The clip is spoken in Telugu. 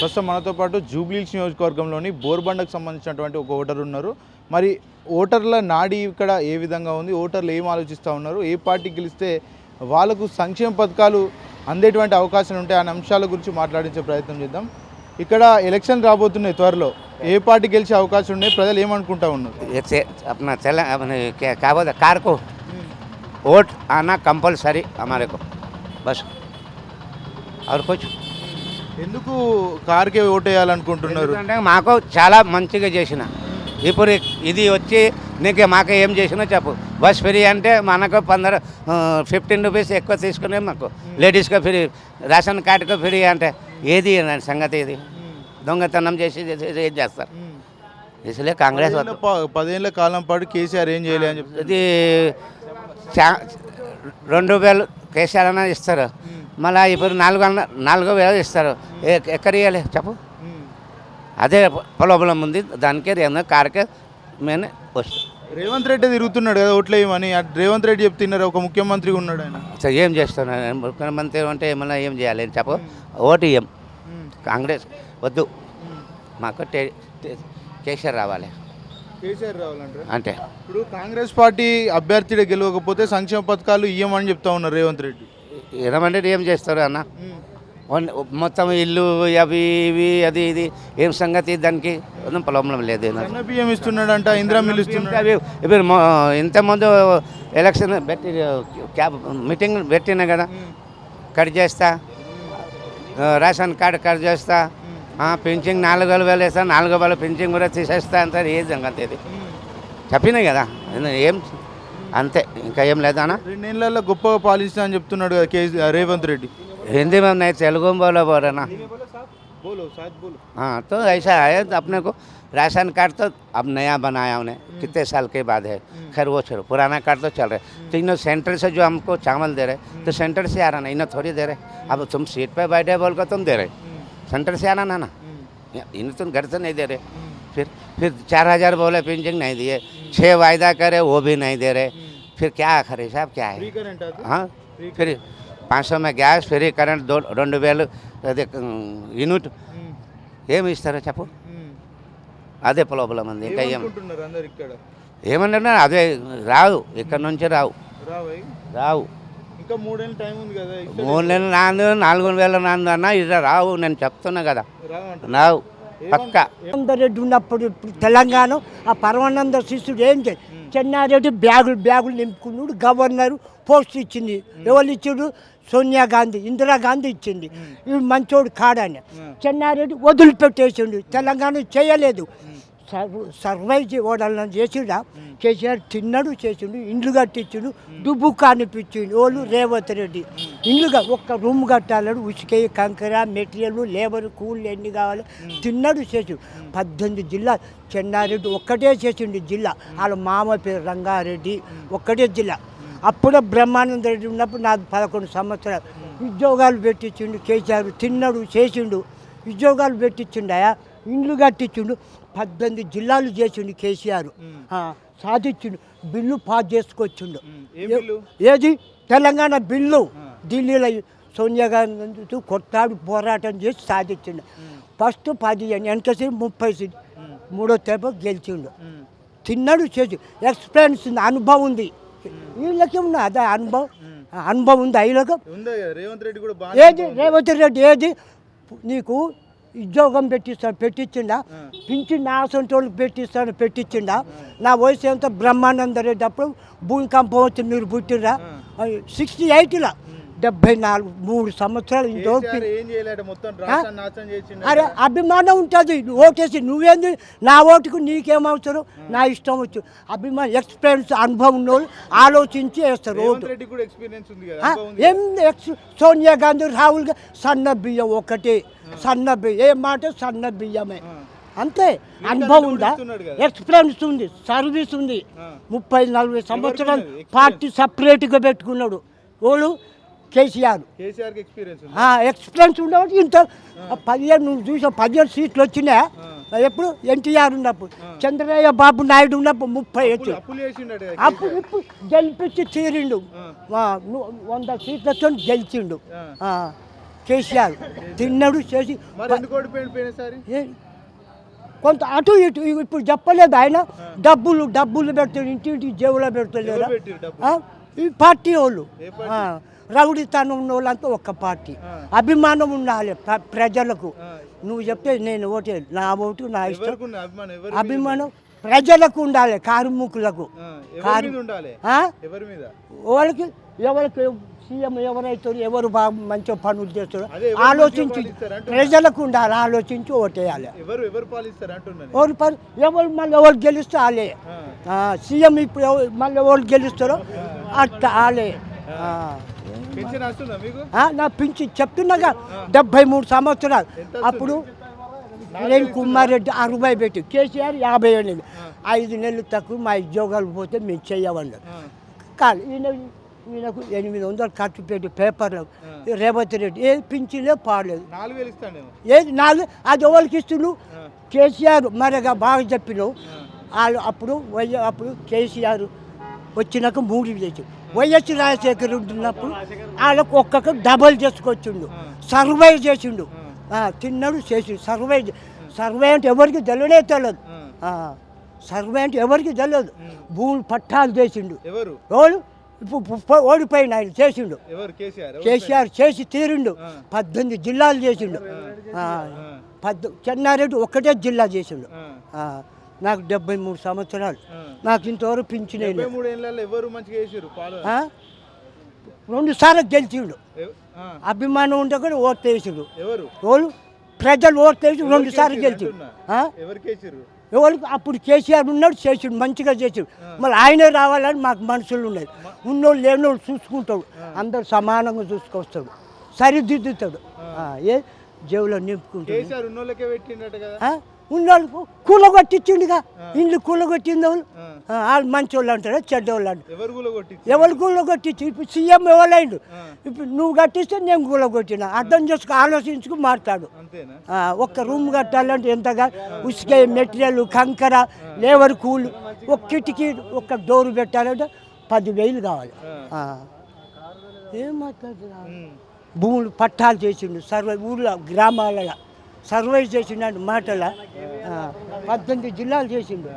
ప్రస్తుతం మనతో పాటు జూబ్లీస్ నియోజకవర్గంలోని బోర్బండకు సంబంధించినటువంటి ఒక ఓటర్ ఉన్నారు మరి ఓటర్ల నాడి ఇక్కడ ఏ విధంగా ఉంది ఓటర్లు ఏం ఆలోచిస్తూ ఉన్నారు ఏ పార్టీ గెలిస్తే వాళ్ళకు సంక్షేమ పథకాలు అందేటువంటి అవకాశాలు ఉంటాయి అనే అంశాల గురించి మాట్లాడించే ప్రయత్నం చేద్దాం ఇక్కడ ఎలక్షన్ రాబోతున్నాయి త్వరలో ఏ పార్టీ గెలిచే అవకాశం ఉన్నాయి ప్రజలు ఏమనుకుంటా ఉన్నారు एक से अपना चला अपने क्या क्या बोलते कार को वोट आना कंपलसरी हमारे को बस और कुछ ఎందుకు కార్కే ఓటేయాలనుకుంటున్నారు? ఎందుకంటే మాకు చాలా మంచిగా చేసిన. ఇప్పుడు ఇది వచ్చి నీకు మాకు ఏం చేసినా చెప్పు. బస్ ఫ్రీ అంటే మనకు పందర ఫిఫ్టీన్ రూపీస్ ఎక్కువ తీసుకునే మాకు. లేడీస్కి ఫ్రీ రేషన్ కార్డుకి ఫ్రీ అంటే ఏది సంగతి ఇది? దొంగతనం చేసి ఏం చేస్తారు? ఇసలే కాంగ్రెస్ పదేళ్ళ కాలం పాటు కేసీఆర్ ఏం చేయలే అని చెప్పి ఇది రెండు వేలు కేసీఆర్ అన్న ఇస్తారు. మళ్ళీ ఇప్పుడు నాలుగు అన్న నాలుగు వేలు ఇస్తారు. ఎక్కడ ఇవ్వాలి చెప్పు. అదే ప్రాబ్లం ఉంది దానికి రేపు కార్కే మేము వస్తాం రేవంత్ రెడ్డి తిరుగుతున్నాడు కదా ఓట్లు వేయమని. అటు రేవంత్ రెడ్డి చెప్తున్నారు ఒక ముఖ్యమంత్రి ఉన్నాడు ఆయన. ఏం చేస్తున్నారు ముఖ్యమంత్రి అంటే ఏమన్నా ఏం చేయాలి? చెప్పు. ఓటు ఇయ్యం. కాంగ్రెస్ వద్దు. మాకు కేసీఆర్ రావాలి. కేసీఆర్ రావాలంటారు? అంటే? ఇప్పుడు కాంగ్రెస్ పార్టీ అభ్యర్థి గెలవకపోతే సంక్షేమ పథకాలు ఇయ్యమని చెప్తా ఉన్నారు రేవంత్ రెడ్డి. ఏమంటే ఏం చేస్తారు అన్న? మొత్తం ఇల్లు అవి ఇవి అది ఇది ఏం సంగతి దానికి? ప్రాబ్లం లేదు బియ్యం ఇస్తున్నాడంట ఇందిరా మిల్ ఇస్తున్నాడు అవి ఇప్పుడు ఇంతకుముందు ఎలక్షన్ పెట్టి క్యాబ్ మీటింగ్ పెట్టినా కదా? కట్ చేస్తా రేషన్ కార్డు కట్ చేస్తా పింఛింగ్ నాలుగు వేలు వేలు వేస్తా నాలుగు వేల పింఛింగ్ కూడా తీసేస్తా అంటారు ఏ సంగతి ఇది చెప్పినాయి కదా ఏం అంతే ఇంకా ఏం లేదా అన్న రెండేళ్లలో గొప్పగా పాలిస్తా అని చెప్తున్నాడు కదా కేసీ రేవంత్ రెడ్డి हिंदी में नहीं तेलुगु में बोलो बोल रहे ना బోలో సాత్ బోలో हाँ तो ऐसा है तो अपने को राशन कार्ड तो अब नया बनाया उन्हें कितने साल के बाद है खैर वो छोड़ो पुराना कार्ड तो चल रहा है तो इन्हों सेंटर से जो हमको चावल दे रहे तो सेंटर से आ रहा ना इन्हें थोड़ी दे रहे अब तुम सीट पे बैठे बोल कर तुम दे रहे सेंटर से आना ना ना इन्हें तुम घर से नहीं दे रहे फिर फिर चार हजार बोले पेंशन नहीं दिए छः वायदा करे वो भी नहीं दे रहे फिर क्या आखिर हिसाब क्या है ఫ్రీ కరెంట్ అది हाँ फिर पाँच सौ में गैस फ्री करंट दो రెండు వేలు అదే యూనిట్ ఏమి ఇస్తారో చెప్పు అదే ప్రాబ్లం ఉంది ఇంకా ఏం ఏమనుకుంటున్నారు అందరు ఇక్కడ ఏమన్నా అదే రావు ఇక్కడ నుంచి రావు రావై రావు ఇంకా మూడేళ్ళు టైం ఉంది కదా ఇక్కడ మూడు నెలలు నాందు నాలుగు వేల నాందు అన్న ఇది రావు నేను చెప్తున్నా కదా. రావు పక్క. రెడ్డి ఉన్నప్పుడు ఇప్పుడు తెలంగాణ ఆ పరమానంద శిష్యుడు ఏం చేయ చెన్నారెడ్డి బ్యాగులు బ్యాగులు నింపుకున్నాడు గవర్నర్ పోస్ట్ ఇచ్చింది. ఎవరు ఇచ్చాడు సోనియా గాంధీ ఇందిరాగాంధీ ఇచ్చింది. వీడు మంచోడు కాడని. చెన్నారెడ్డి వదిలిపెట్టేసిండు. తెలంగాణ చేయలేదు. సర్వైవ్ ఓడాలని చేసిండా? కేసీఆర్ తిన్నాడు చేసిండు ఇండ్లు కట్టించిండు దుబ్బు కానిపించిండు వాళ్ళు రేవంత్ రెడ్డి. ఇండ్లుగా ఒక్క రూమ్ కట్టాలని ఉసికే కంకర మెటీరియల్ లేబర్ కూలీలు ఎన్ని కావాలి తిన్నాడు చేసిండు. పద్దెనిమిది జిల్లా చెన్నారెడ్డి ఒక్కటే చేసిండు జిల్లా. వాళ్ళ మామ పేరు రంగారెడ్డి ఒక్కటే జిల్లా. అప్పుడే బ్రహ్మానంద రెడ్డి ఉన్నప్పుడు నాకు పదకొండు సంవత్సరాలు. ఉద్యోగాలు పెట్టించిండు కేసీఆర్ తిన్నాడు చేసిండు. ఉద్యోగాలు పెట్టించిండయా? ఇండ్లు కట్టించిండు పద్దెనిమిది జిల్లాలు చేసిండు కేసీఆర్. సాధించిండు బిల్లు పాస్ చేసుకొచ్చిండు? ఏది? తెలంగాణ బిల్లు. ఢిల్లీలో సోనియా గాంధీ కొట్టాడు పోరాటం చేసి సాధించిండు. ఫస్ట్ పది వెనకసి ముప్పై సీట్ మూడో తేప గెలిచిండు. తిన్నాడు చేసి. ఎక్స్పీరియన్స్ ఉంది అనుభవం ఉంది. వీళ్ళకి ఉన్న అదే అనుభవం. అనుభవం ఉంది కూడా ఏది? రేవంత్ రెడ్డి ఏది? నీకు ఉద్యోగం పెట్టిస్తాను పెట్టించిండా పింఛన్ సొంత వాళ్ళకి పెట్టిస్తాను పెట్టించిండా నా వయసు ఎంత? బ్రహ్మానంద రెడ్డి అప్పుడు భూమికంపం వచ్చి మీరు పుట్టిరా సిక్స్టీ ఎయిట్లో డెబ్బై నాలుగు మూడు సంవత్సరాలు అరే అభిమానం ఉంటుంది. ఓటేసి నువ్వేంది? నా ఓటుకు నీకేమవసరం నా ఇష్టం వచ్చు. అభిమానం ఎక్స్పీరియన్స్ అనుభవం ఉన్నోళ్ళు ఆలోచించి వేస్తారు ఓటు. ఏం ఎక్స్ సోనియా గాంధీ రాహుల్ సన్న బియ్యం ఒకటి. సన్న బియ్యం ఏ మాట? సన్న బియ్యమే. అంతే. అనుభవం ఉందా. ఎక్స్పీరియన్స్ ఉంది సర్వీస్ ఉంది. ముప్పై నలభై సంవత్సరాలు పార్టీ సపరేట్గా పెట్టుకున్నాడు. ఓళ్ళు కేసీఆర్. ఎక్స్పీరియన్స్ ఉండవచ్చు. ఇంత పదిహేను నువ్వు చూసావు పదిహేను సీట్లు వచ్చినాయా ఎప్పుడు ఎన్టీఆర్ ఉన్నప్పుడు చంద్రయ్య బాబు నాయుడు ఉన్నప్పుడు ముప్పై వచ్చి అప్పుడు ఇప్పుడు గెలిపించి తీరిండు. వంద సీట్లతో గెలిచిండు. ఆ. కేసీఆర్ తిన్నాడు చేసి కొంత అటు ఇటు ఇప్పుడు చెప్పలేదు ఆయన. డబ్బులు డబ్బులు పెడతాడు జేబులో పెడతలేరా. ఎవరు పెట్టిర్రు డబ్బులు? ఆ? ఈ పార్టీ వాళ్ళు. రౌడీతనం ఉన్న వాళ్ళంతా ఒక్క పార్టీ. అభిమానం ఉండాలి ప్ర- ప్రజలకు. నువ్వు చెప్తే నేను ఓటే నా ఓటు నా ఇష్టం. అభిమానం ప్రజలకు ఉండాలి కార్మికులకు. వాళ్ళకి ఎవరికి సీఎం ఎవరైతారు ఎవరు బాగా మంచిగా పనులు చేస్తారు ఆలోచించి. ప్రజలకు ఉండాలి ఆలోచించి ఓటేయాలి. ఎవరు పని ఎవరు మళ్ళీ ఎవరు గెలిస్తే వాళ్ళే ఆ. ఆ, సీఎం ఇప్పుడు ఎవరు మళ్ళీ ఎవరు గెలుస్తారో అట్ట వాళ్ళే నా పింఛి చెప్తున్నాగా డెబ్బై మూడు సంవత్సరాలు. అప్పుడు నేను కుమారెడ్డి అరవై పెట్టి కేసీఆర్ యాభై ఏళ్ళు ఐదు నెలలు తక్కువ మా ఉద్యోగాలు పోతే మేము చెయ్యమన్నారు ఆ. కాదు ఈయన ఈయనకు ఎనిమిది వందలు ఖర్చు పెట్టి పేపర్లకు రేవంత్ రెడ్డి ఏది పింఛన్లే పాడలేదు. ఏది నాలుగు? అది ఎవరికి ఇస్తున్నావు కేసీఆర్ మరగా బాగా చెప్పినావు. వాళ్ళు అప్పుడు అప్పుడు కేసీఆర్ వచ్చినాక మూడు చేసి వైఎస్ రాజశేఖర్ ఉన్నప్పుడు వాళ్ళకు ఒక్కొక్క డబల్ చేసుకొచ్చిండు. సర్వే చేసిండు. తిన్నాడు చేసి సర్వే చే- సర్వే అంటే ఎవరికి తెలియనే తెలియదు. సర్వే అంటే ఎవరికి తెలియదు. భూములు పట్టాలు చేసిండు. ఎవరు? ఇప్పుడు ఓడిపోయిన ఆయన చేసిండు. కేసీఆర్. చేసి తీరిండు. పద్దెనిమిది జిల్లాలు చేసిండు. పద్దు చెన్నారెడ్డి ఒక్కటే జిల్లా చేసిండు. నాకు డెబ్బై మూడు సంవత్సరాలు. నాకు ఇంతవరకు పింఛన్ ఎవరు మంచిగా రెండు సార్లు గెలిచిండు. అభిమానం ఉంటే కూడా ఓట్లు వేసిండు ఎవరు? ప్రజలు ఓట్లు వేసి రెండు సార్లు గెలిచిండు? ఆ? ఎవరికి అప్పుడు కేసీఆర్ ఉన్నాడు చేసిండు మంచిగా చేసిండు. మళ్ళీ ఆయనే రావాలని మాకు మనుషులు ఉన్నాయి. ఉన్నోళ్ళు లేనోళ్ళు చూసుకుంటాడు అందరు సమానంగా చూసుకొస్తాడు సరిదిద్దుతాడు. ఏ? జేబులో నింపుకుంటాడు. ఉన్నోళ్ళకే కూలగొట్టించిండుగా ఇల్లు కూలగొట్టింది వాళ్ళు. వాళ్ళు మంచి వాళ్ళు అంటారా చెడ్డ వాళ్ళు అంటారు. ఎవరు కూలగొట్టించి? ఇప్పుడు సీఎం ఎవరైండు? ఇప్పుడు నువ్వు కట్టిస్తే నేను కూలగొట్టిన. అర్థం చేసుకు ఆలోచించుకు మాట్లాడు. ఒక్క రూమ్ కట్టాలంటే ఎంతగా? ఉసుక మెటీరియల్ కంకర లేబర్ కూలి. ఒక కిటికీ ఒక డోర్ పెట్టాలంటే పదివేలు కావాలి. ఆ. ఏం మాట్లాడుతున్నా. భూములు పట్టాలు చేసిండు సర్వే ఊళ్ళో గ్రామాలలో. సర్వైవ్ చేసిండు మాటల. పద్దెనిమిది జిల్లాలు చేసిండు.